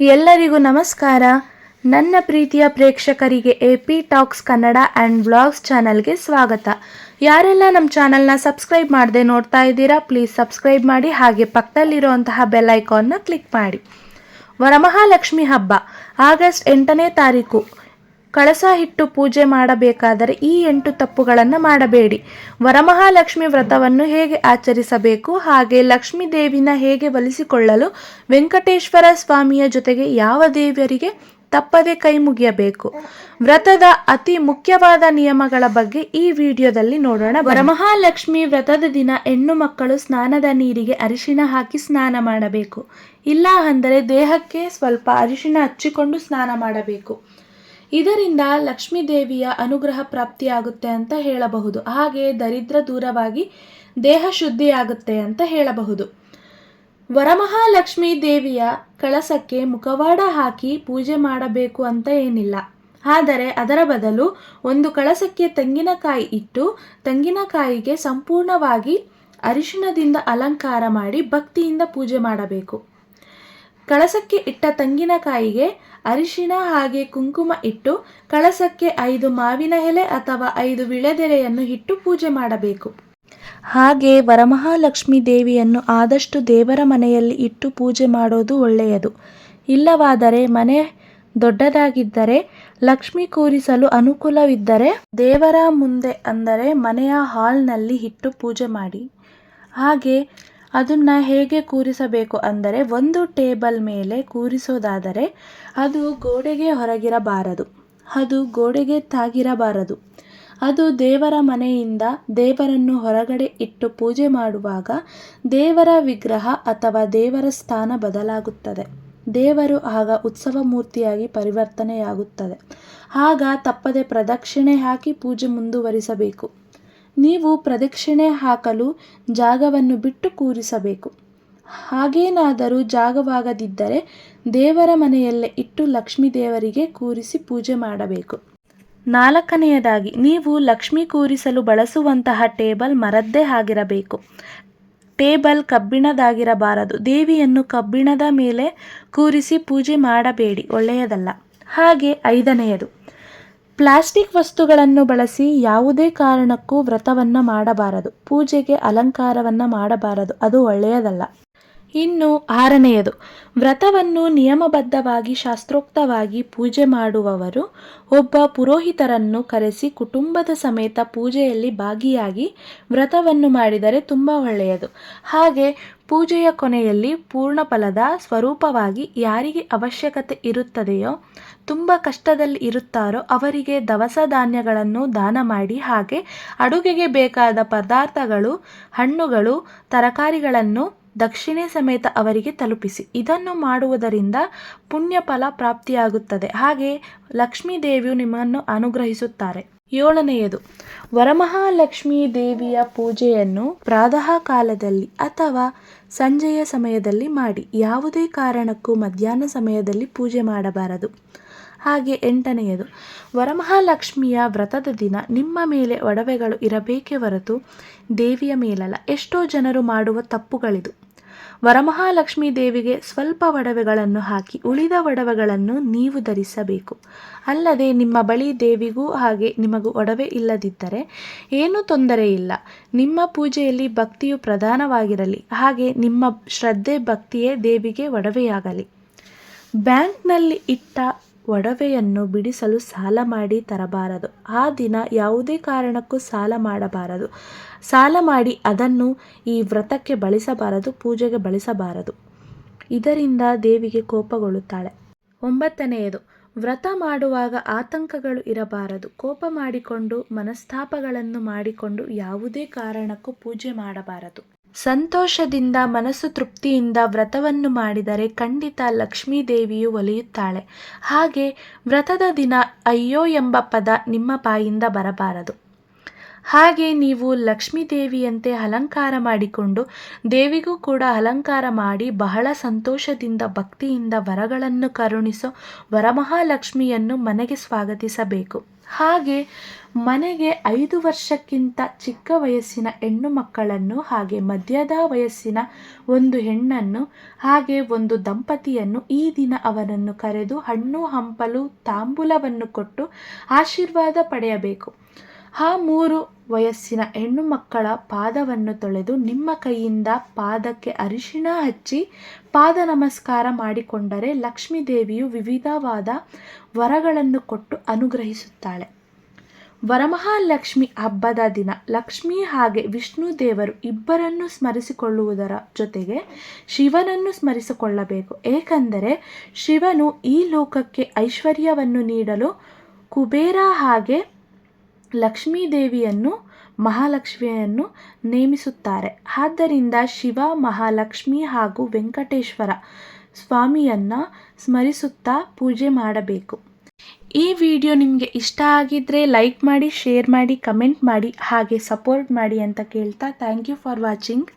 ಎಲ್ಲರಿಗೂ ನಮಸ್ಕಾರ. ನನ್ನ ಪ್ರೀತಿಯ ಪ್ರೇಕ್ಷಕರಿಗೆ A P talks Kannada and blogs ಚಾನಲ್ಗೆ ಸ್ವಾಗತ. ಯಾರೆಲ್ಲ ನಮ್ಮ ಚಾನಲ್ನ ಸಬ್ಸ್ಕ್ರೈಬ್ ಮಾಡದೆ ನೋಡ್ತಾ ಇದ್ದೀರಾ ಪ್ಲೀಸ್ ಸಬ್ಸ್ಕ್ರೈಬ್ ಮಾಡಿ, ಹಾಗೆ ಪಕ್ಕದಲ್ಲಿರುವಂತಹ ಬೆಲ್ ಐಕಾನ್ನ ಕ್ಲಿಕ್ ಮಾಡಿ. ವರಮಹಾಲಕ್ಷ್ಮಿ ಹಬ್ಬ, ಆಗಸ್ಟ್ ಎಂಟನೇ ತಾರೀಕು. ಕಳಸ ಹಿಟ್ಟು ಪೂಜೆ ಮಾಡಬೇಕಾದರೆ ಈ ಎಂಟು ತಪ್ಪುಗಳನ್ನು ಮಾಡಬೇಡಿ. ವರಮಹಾಲಕ್ಷ್ಮಿ ವ್ರತವನ್ನು ಹೇಗೆ ಆಚರಿಸಬೇಕು? ಹಾಗೆ ಲಕ್ಷ್ಮೀ ದೇವಿನ ಹೇಗೆ ಒಲಿಸಿಕೊಳ್ಳಲು ವೆಂಕಟೇಶ್ವರ ಸ್ವಾಮಿಯ ಜೊತೆಗೆ ಯಾವ ದೇವಿಯರಿಗೆ ತಪ್ಪದೆ ಕೈ ಮುಗಿಯಬೇಕು? ವ್ರತದ ಅತಿ ಮುಖ್ಯವಾದ ನಿಯಮಗಳ ಬಗ್ಗೆ ಈ ವಿಡಿಯೋದಲ್ಲಿ ನೋಡೋಣ. ವರಮಹಾಲಕ್ಷ್ಮಿ ವ್ರತದ ದಿನ ಹೆಣ್ಣು ಮಕ್ಕಳು ಸ್ನಾನದ ನೀರಿಗೆ ಅರಿಶಿನ ಹಾಕಿ ಸ್ನಾನ ಮಾಡಬೇಕು. ಇಲ್ಲ ಅಂದರೆ ದೇಹಕ್ಕೆ ಸ್ವಲ್ಪ ಅರಿಶಿನ ಹಚ್ಚಿಕೊಂಡು ಸ್ನಾನ ಮಾಡಬೇಕು. ಇದರಿಂದ ಲಕ್ಷ್ಮೀ ದೇವಿಯ ಅನುಗ್ರಹ ಪ್ರಾಪ್ತಿಯಾಗುತ್ತೆ ಅಂತ ಹೇಳಬಹುದು. ಹಾಗೆ ದರಿದ್ರ ದೂರವಾಗಿ ದೇಹ ಶುದ್ಧಿಯಾಗುತ್ತೆ ಅಂತ ಹೇಳಬಹುದು. ವರಮಹಾಲಕ್ಷ್ಮೀ ದೇವಿಯ ಕಳಸಕ್ಕೆ ಮುಖವಾಡ ಹಾಕಿ ಪೂಜೆ ಮಾಡಬೇಕು ಅಂತ ಏನಿಲ್ಲ. ಆದರೆ ಅದರ ಬದಲು ಒಂದು ಕಳಸಕ್ಕೆ ತೆಂಗಿನಕಾಯಿ ಇಟ್ಟು ತೆಂಗಿನಕಾಯಿಗೆ ಸಂಪೂರ್ಣವಾಗಿ ಅರಿಶಿಣದಿಂದ ಅಲಂಕಾರ ಮಾಡಿ ಭಕ್ತಿಯಿಂದ ಪೂಜೆ ಮಾಡಬೇಕು. ಕಳಸಕ್ಕೆ ಇಟ್ಟ ತೆಂಗಿನಕಾಯಿಗೆ ಅರಿಶಿನ ಹಾಗೆ ಕುಂಕುಮ ಇಟ್ಟು ಕಳಸಕ್ಕೆ ಐದು ಮಾವಿನ ಎಲೆ ಅಥವಾ ಐದು ವಿಳೆದೆಲೆಯನ್ನು ಇಟ್ಟು ಪೂಜೆ ಮಾಡಬೇಕು. ಹಾಗೆ ವರಮಹಾಲಕ್ಷ್ಮಿ ದೇವಿಯನ್ನು ಆದಷ್ಟು ದೇವರ ಮನೆಯಲ್ಲಿ ಇಟ್ಟು ಪೂಜೆ ಮಾಡೋದು ಒಳ್ಳೆಯದು. ಇಲ್ಲವಾದರೆ ಮನೆ ದೊಡ್ಡದಾಗಿದ್ದರೆ, ಲಕ್ಷ್ಮಿ ಕೂರಿಸಲು ಅನುಕೂಲವಿದ್ದರೆ, ದೇವರ ಮುಂದೆ ಅಂದರೆ ಮನೆಯ ಹಾಲ್ನಲ್ಲಿ ಇಟ್ಟು ಪೂಜೆ ಮಾಡಿ. ಹಾಗೆ ಅದನ್ನು ಹೇಗೆ ಕೂರಿಸಬೇಕು ಅಂದರೆ ಒಂದು ಟೇಬಲ್ ಮೇಲೆ ಕೂರಿಸೋದಾದರೆ ಅದು ಗೋಡೆಗೆ ಹೊರಗಿರಬಾರದು. ಅದು ಗೋಡೆಗೆ ತಾಗಿರಬಾರದು. ಅದು ದೇವರ ಮನೆಯಿಂದ ದೇವರನ್ನು ಹೊರಗಡೆ ಇಟ್ಟು ಪೂಜೆ ಮಾಡುವಾಗ ದೇವರ ವಿಗ್ರಹ ಅಥವಾ ದೇವರ ಸ್ಥಾನ ಬದಲಾಗುತ್ತದೆ. ದೇವರು ಆಗ ಉತ್ಸವ ಮೂರ್ತಿಯಾಗಿ ಪರಿವರ್ತನೆಯಾಗುತ್ತದೆ. ಆಗ ತಪ್ಪದೆ ಪ್ರದಕ್ಷಿಣೆ ಹಾಕಿ ಪೂಜೆ ಮುಂದುವರಿಸಬೇಕು. ನೀವು ಪ್ರದಕ್ಷಿಣೆ ಹಾಕಲು ಜಾಗವನ್ನು ಬಿಟ್ಟು ಕೂರಿಸಬೇಕು. ಹಾಗೇನಾದರೂ ಜಾಗವಾಗದಿದ್ದರೆ ದೇವರ ಮನೆಯಲ್ಲೇ ಇಟ್ಟು ಲಕ್ಷ್ಮೀ ದೇವರಿಗೆ ಕೂರಿಸಿ ಪೂಜೆ ಮಾಡಬೇಕು. ನಾಲ್ಕನೆಯದಾಗಿ, ನೀವು ಲಕ್ಷ್ಮಿ ಕೂರಿಸಲು ಬಳಸುವಂತಹ ಟೇಬಲ್ ಮರದ್ದೇ ಆಗಿರಬೇಕು. ಟೇಬಲ್ ಕಬ್ಬಿಣದಾಗಿರಬಾರದು. ದೇವಿಯನ್ನು ಕಬ್ಬಿಣದ ಮೇಲೆ ಕೂರಿಸಿ ಪೂಜೆ ಮಾಡಬೇಡಿ. ಒಳ್ಳೆಯದಲ್ಲ. ಹಾಗೆ ಐದನೆಯದು ಪ್ಲಾಸ್ಟಿಕ್ ವಸ್ತುಗಳನ್ನು ಬಳಸಿ ಯಾವುದೇ ಕಾರಣಕ್ಕೂ ವ್ರತವನ್ನು ಮಾಡಬಾರದು. ಪೂಜೆಗೆ ಅಲಂಕಾರವನ್ನು ಮಾಡಬಾರದು. ಅದು ಒಳ್ಳೆಯದಲ್ಲ. ಇನ್ನು ಆರನೆಯದು, ವ್ರತವನ್ನು ನಿಯಮಬದ್ಧವಾಗಿ ಶಾಸ್ತ್ರೋಕ್ತವಾಗಿ ಪೂಜೆ ಮಾಡುವವರು ಒಬ್ಬ ಪುರೋಹಿತರನ್ನು ಕರೆಸಿ ಕುಟುಂಬದ ಸಮೇತ ಪೂಜೆಯಲ್ಲಿ ಭಾಗಿಯಾಗಿ ವ್ರತವನ್ನು ಮಾಡಿದರೆ ತುಂಬ ಒಳ್ಳೆಯದು. ಹಾಗೆ ಪೂಜೆಯ ಕೊನೆಯಲ್ಲಿ ಪೂರ್ಣ ಫಲದ ಸ್ವರೂಪವಾಗಿ ಯಾರಿಗೆ ಅವಶ್ಯಕತೆ ಇರುತ್ತದೆಯೋ, ತುಂಬ ಕಷ್ಟದಲ್ಲಿ ಇರುತ್ತಾರೋ ಅವರಿಗೆ ದವಸ ಧಾನ್ಯಗಳನ್ನು ದಾನ ಮಾಡಿ ಹಾಗೆ ಅಡುಗೆಗೆ ಬೇಕಾದ ಪದಾರ್ಥಗಳು, ಹಣ್ಣುಗಳು, ತರಕಾರಿಗಳನ್ನು ದಕ್ಷಿಣೆ ಸಮೇತ ಅವರಿಗೆ ತಲುಪಿಸಿ. ಇದನ್ನು ಮಾಡುವುದರಿಂದ ಪುಣ್ಯ ಫಲ ಪ್ರಾಪ್ತಿಯಾಗುತ್ತದೆ. ಹಾಗೆ ಲಕ್ಷ್ಮೀ ದೇವಿಯು ನಿಮ್ಮನ್ನು ಅನುಗ್ರಹಿಸುತ್ತಾರೆ. ಏಳನೆಯದು, ವರಮಹಾಲಕ್ಷ್ಮೀ ದೇವಿಯ ಪೂಜೆಯನ್ನು ಪ್ರಾತಃ ಕಾಲದಲ್ಲಿ ಅಥವಾ ಸಂಜೆಯ ಸಮಯದಲ್ಲಿ ಮಾಡಿ, ಯಾವುದೇ ಕಾರಣಕ್ಕೂ ಮಧ್ಯಾಹ್ನ ಸಮಯದಲ್ಲಿ ಪೂಜೆ ಮಾಡಬಾರದು. ಹಾಗೆ ಎಂಟನೆಯದು, ವರಮಹಾಲಕ್ಷ್ಮಿಯ ವ್ರತದ ದಿನ ನಿಮ್ಮ ಮೇಲೆ ಒಡವೆಗಳು ಇರಬೇಕೇ ಹೊರತು ದೇವಿಯ ಮೇಲಲ್ಲ, ಎಷ್ಟೋ ಜನರು ಮಾಡುವ ತಪ್ಪುಗಳಿದು. ವರಮಹಾಲಕ್ಷ್ಮೀ ದೇವಿಗೆ ಸ್ವಲ್ಪ ಒಡವೆಗಳನ್ನು ಹಾಕಿ ಉಳಿದ ಒಡವೆಗಳನ್ನು ನೀವು ಧರಿಸಬೇಕು. ಅಲ್ಲದೆ ನಿಮ್ಮ ಬಳಿ ದೇವಿಗೂ ಹಾಗೆ ನಿಮಗೂ ಒಡವೆ ಇಲ್ಲದಿದ್ದರೆ ಏನೂ ತೊಂದರೆ ಇಲ್ಲ. ನಿಮ್ಮ ಪೂಜೆಯಲ್ಲಿ ಭಕ್ತಿಯು ಪ್ರಧಾನವಾಗಿರಲಿ. ಹಾಗೆ ನಿಮ್ಮ ಶ್ರದ್ಧೆ ಭಕ್ತಿಯೇ ದೇವಿಗೆ ಒಡವೆಯಾಗಲಿ. ಬ್ಯಾಂಕ್ನಲ್ಲಿ ಇಟ್ಟ ಒಡವೆಯನ್ನು ಬಿಡಿಸಲು ಸಾಲ ಮಾಡಿ ತರಬಾರದು. ಆ ದಿನ ಯಾವುದೇ ಕಾರಣಕ್ಕೂ ಸಾಲ ಮಾಡಬಾರದು. ಸಾಲ ಮಾಡಿ ಅದನ್ನು ಈ ವ್ರತಕ್ಕೆ ಬಳಸಬಾರದು, ಪೂಜೆಗೆ ಬಳಸಬಾರದು. ಇದರಿಂದ ದೇವಿಗೆ ಕೋಪಗೊಳ್ಳುತ್ತಾಳೆ. ಒಂಬತ್ತನೆಯದು, ವ್ರತ ಮಾಡುವಾಗ ಆತಂಕಗಳು ಇರಬಾರದು. ಕೋಪ ಮಾಡಿಕೊಂಡು ಮನಸ್ತಾಪಗಳನ್ನು ಮಾಡಿಕೊಂಡು ಯಾವುದೇ ಕಾರಣಕ್ಕೂ ಪೂಜೆ ಮಾಡಬಾರದು. ಸಂತೋಷದಿಂದ ಮನಸ್ಸು ತೃಪ್ತಿಯಿಂದ ವ್ರತವನ್ನು ಮಾಡಿದರೆ ಖಂಡಿತ ಲಕ್ಷ್ಮೀ ದೇವಿಯು ಒಲಿಯುತ್ತಾಳೆ. ಹಾಗೆ ವ್ರತದ ದಿನ ಅಯ್ಯೋ ಎಂಬ ಪದ ನಿಮ್ಮ ಬಾಯಿಂದ ಬರಬಾರದು. ಹಾಗೆ ನೀವು ಲಕ್ಷ್ಮೀ ದೇವಿಯಂತೆ ಅಲಂಕಾರ ಮಾಡಿಕೊಂಡು ದೇವಿಗೂ ಕೂಡ ಅಲಂಕಾರ ಮಾಡಿ ಬಹಳ ಸಂತೋಷದಿಂದ ಭಕ್ತಿಯಿಂದ ವರಗಳನ್ನು ಕರುಣಿಸೋ ವರಮಹಾಲಕ್ಷ್ಮಿಯನ್ನು ಮನೆಗೆ ಸ್ವಾಗತಿಸಬೇಕು. ಹಾಗೆ ಮನೆಗೆ ಐದು ವರ್ಷಕ್ಕಿಂತ ಚಿಕ್ಕ ವಯಸ್ಸಿನ ಹೆಣ್ಣು ಮಕ್ಕಳನ್ನು ಹಾಗೆ ಮಧ್ಯದ ವಯಸ್ಸಿನ ಒಂದು ಹೆಣ್ಣನ್ನು ಹಾಗೆ ಒಂದು ದಂಪತಿಯನ್ನು ಈ ದಿನ ಅವರನ್ನು ಕರೆದು ಹಣ್ಣು, ಹಂಪಲು, ತಾಂಬೂಲವನ್ನು ಕೊಟ್ಟು ಆಶೀರ್ವಾದ ಪಡೆಯಬೇಕು. ಆ ಮೂರು ವಯಸ್ಸಿನ ಹೆಣ್ಣು ಮಕ್ಕಳ ಪಾದವನ್ನು ತೊಳೆದು ನಿಮ್ಮ ಕೈಯಿಂದ ಪಾದಕ್ಕೆ ಅರಿಶಿಣ ಹಚ್ಚಿ ಪಾದ ನಮಸ್ಕಾರ ಮಾಡಿಕೊಂಡರೆ ಲಕ್ಷ್ಮೀ ದೇವಿಯು ವಿವಿಧವಾದ ವರಗಳನ್ನು ಕೊಟ್ಟು ಅನುಗ್ರಹಿಸುತ್ತಾಳೆ. ವರಮಹಾಲಕ್ಷ್ಮಿ ಹಬ್ಬದ ದಿನ ಲಕ್ಷ್ಮಿ ಹಾಗೆ ವಿಷ್ಣು ದೇವರು ಇಬ್ಬರನ್ನು ಸ್ಮರಿಸಿಕೊಳ್ಳುವುದರ ಜೊತೆಗೆ ಶಿವನನ್ನು ಸ್ಮರಿಸಿಕೊಳ್ಳಬೇಕು. ಏಕೆಂದರೆ ಶಿವನು ಈ ಲೋಕಕ್ಕೆ ಐಶ್ವರ್ಯವನ್ನು ನೀಡಲು ಕುಬೇರ ಹಾಗೆ ಲಕ್ಷ್ಮೀ ದೇವಿಯನ್ನು ಮಹಾಲಕ್ಷ್ಮಿಯನ್ನು ನೇಮಿಸುತ್ತಾರೆ. ಆದ್ದರಿಂದ ಶಿವ, ಮಹಾಲಕ್ಷ್ಮಿ ಹಾಗೂ ವೆಂಕಟೇಶ್ವರ ಸ್ವಾಮಿಯನ್ನು ಸ್ಮರಿಸುತ್ತಾ ಪೂಜೆ ಮಾಡಬೇಕು. ಈ ವಿಡಿಯೋ ನಿಮಗೆ ಇಷ್ಟ ಆಗಿದ್ದರೆ ಲೈಕ್ ಮಾಡಿ, ಶೇರ್ ಮಾಡಿ, ಕಮೆಂಟ್ ಮಾಡಿ, ಹಾಗೆ ಸಪೋರ್ಟ್ ಮಾಡಿ ಅಂತ ಕೇಳ್ತಾ ಥ್ಯಾಂಕ್ ಯು ಫಾರ್ ವಾಚಿಂಗ್.